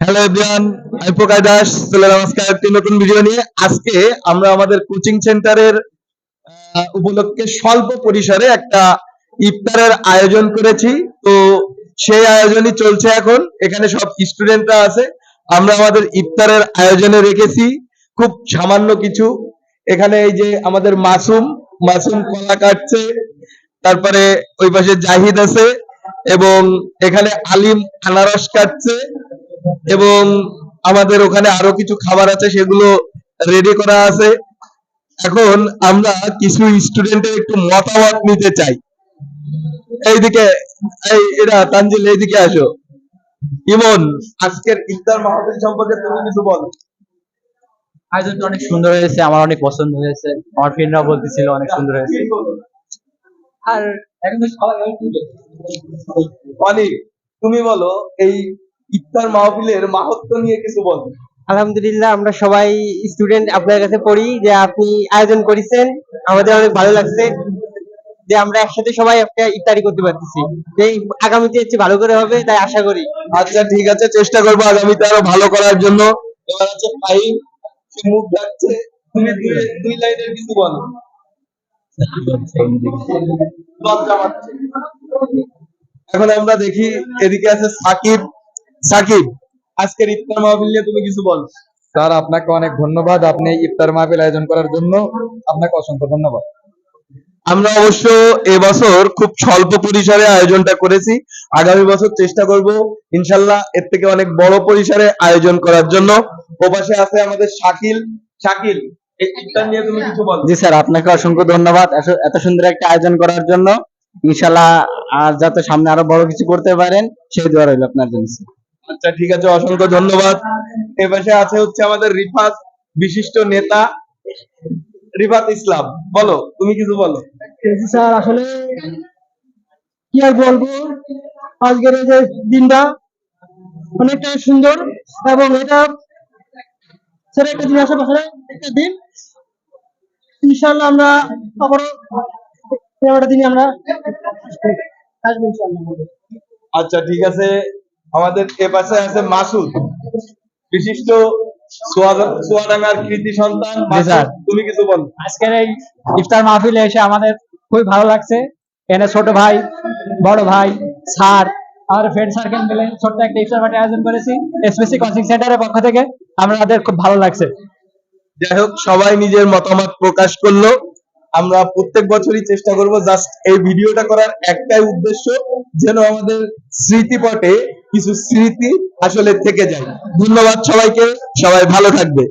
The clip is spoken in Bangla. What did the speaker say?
হ্যালো এভরিওয়ান আমি প্রকাশ দাস চলে নমস্কার একটি নতুন ভিডিও নিয়ে। আজকে আমরা আমাদের কোচিং সেন্টারের উপলক্ষে স্বল্প পরিসরে একটা ইফতারের আয়োজন করেছি। তো সেই আয়োজনই চলছে এখন। এখানে সব স্টুডেন্টরা আছে। আমরা আমাদের ইফতারের আয়োজনে রেখেছি। খুব সামান্য কিছু। এখানে এই যে আমাদের মাসুম মাসুম কলা কাটছে। তারপরে ওই পাশে জাহিদ আছে। এবং এখানে আলিম আনারস কাটছে। এবং আমাদের ওখানে আরও কিছু খাবার আছে সেগুলো রেডি করা আছে। এখন আমরা কিছু স্টুডেন্টের একটু মতামত নিতে চাই। এইদিকে এই এরা তানজিল এইদিকে আসো। ইমন আজকের ইফতার মাহফিল সম্পর্কে তুমি কিছু বলো। আয়োজনটা অনেক সুন্দর হয়েছে আমার অনেক পছন্দ হয়েছে। আমার ফ্রেন্ডরাও বলতেছিল অনেক সুন্দর হয়েছে। আর এখন তো সবাই অনিক তুমি বলো এই ইফতার মাহফিলের মাহাত্ম নিয়ে কিছু বলো। আলহামদুলিল্লাহ আমরা সবাই স্টুডেন্ট আপনার কাছে পড়ি যে আপনি আয়োজন করেছেন। আমাদের অনেক ভালো লাগছে যে আমরা একসাথে সবাই একটা ইফতারি করতে পারতেছি। যে আগামীতে হচ্ছে ভালো করে হবে তাই আশা করি। আচ্ছা ঠিক আছে চেষ্টা করব আগামীতে আরও ভালো করার জন্য। এবার হচ্ছে ফাইন সে মুখ ডাকছে। তুমি দুই- দুই লাইনের কিছু বলো। এখন আমরা দেখি এদিকে আছে সাকিব। সাকিব আজকের ইফতার মাহফিল নিয়ে তুমি কিছু বলো। স্যার আপনাকে অনেক ধন্যবাদ আপনি ইফতার মাহফিল আয়োজন করার জন্য। আপনাকে অসংখ্য ধন্যবাদ। আমরা অবশ্য এবছর খুব স্বল্প পরিসরে আয়োজনটা করেছি। আগামী বছর চেষ্টা করব ইনশাল্লাহ এর থেকে অনেক বড় পরিসরে আয়োজন করার জন্য। ওপাশে আছে আমাদের শাকিল। শাকিল এই ইফতার নিয়ে তুমি কিছু বলো। জি স্যার আপনাকে অসংখ্য ধন্যবাদ এত- সুন্দর একটা আয়োজন করার জন্য। ইনশাল্লাহ আর যাতে সামনে আরও বড় কিছু করতে পারেন সেই দোয়া রইল আপনার জন্য। আচ্ছা ঠিক আছে অসংখ্য ধন্যবাদ। এপাশে আছে হচ্ছে আমাদের রিফাত বিশিষ্ট নেতা। রিফাত ইসলাম বলো তুমি কিছু বলো। স্যার আসলে কি আর বলব? আজকের এই যে দিনটা অনেকটা সুন্দর এবং এটা ছেড়ে একটা দিন আসে বছরে একটা দিন। ইনশাল্লাহ আমরা আবারও একটা দিনে আমরা আসব ইনশাল্লাহ আচ্ছা ঠিক আছে। আমাদের এপাশে আছে মাসুদ। বিশিষ্ট সোয়াদা- সোয়াডাঙ্গার কৃতি সন্তান। তুমি কিছু বলো। আজকের এই ইফতার মাহফিলে এসে আমাদের খুবই ভালো লাগছে। এখানে ছোট ভাই বড় ভাই স্যার আমাদের ফ্রেন্ড সার্কেল মিলে ছোট্ট একটা ইফতার পার্টি আয়োজন করেছি এসপিসি কোচিং সেন্টারের পক্ষ থেকে। আমাদের খুব ভালো লাগছে। যাই হোক সবাই নিজের মতামত প্রকাশ করল। আমরা প্রত্যেক বছরই চেষ্টা করব জাস্ট এই ভিডিওটা করার একটাই উদ্দেশ্য যেন আমাদের স্মৃতিপটে কিছু স্মৃতি আসলে থেকে যায়। ধন্যবাদ সবাইকে সবাই ভালো থাকবে।